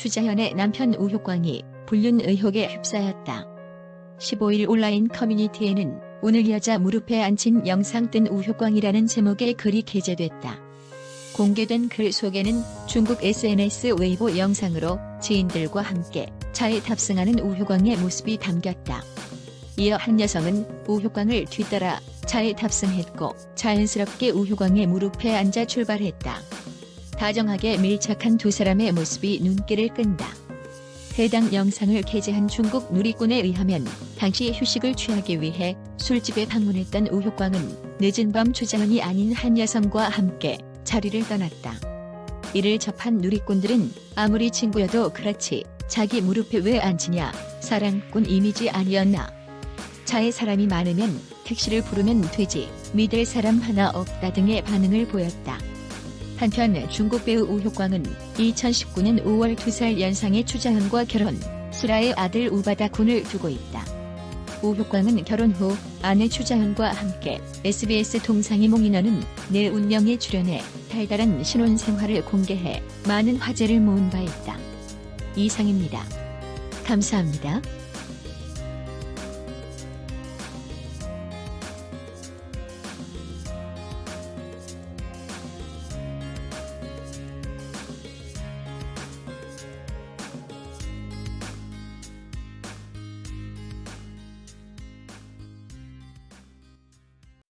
추자현의 남편 우효광이 불륜 의혹에 휩싸였다. 15일 온라인 커뮤니티에는 오늘 여자 무릎에 앉힌 영상 뜬 우효광이라는 제목의 글이 게재됐다. 공개된 글 속에는 중국 SNS 웨이보 영상으로 지인들과 함께 차에 탑승하는 우효광의 모습이 담겼다. 이어 한 여성은 우효광을 뒤따라 차에 탑승했고 자연스럽게 우효광의 무릎에 앉아 출발했다. 다정하게 밀착한 두 사람의 모습이 눈길을 끈다. 해당 영상을 게재한 중국 누리꾼에 의하면 당시 휴식을 취하기 위해 술집에 방문했던 우효광은 늦은 밤 주자원이 아닌 한 여성과 함께 자리를 떠났다. 이를 접한 누리꾼들은 아무리 친구여도 그렇지 자기 무릎에 왜 앉히냐 사랑꾼 이미지 아니었나 차에 사람이 많으면 택시를 부르면 되지 믿을 사람 하나 없다 등의 반응을 보였다. 한편 중국 배우 우효광은 2019년 5월 2살 연상의 추자현과 결혼, 수라의 아들 우바다 군을 두고 있다. 우효광은 결혼 후 아내 추자현과 함께 SBS 동상이 몽인어는 내 운명에 출연해 달달한 신혼 생활을 공개해 많은 화제를 모은 바 있다. 이상입니다. 감사합니다.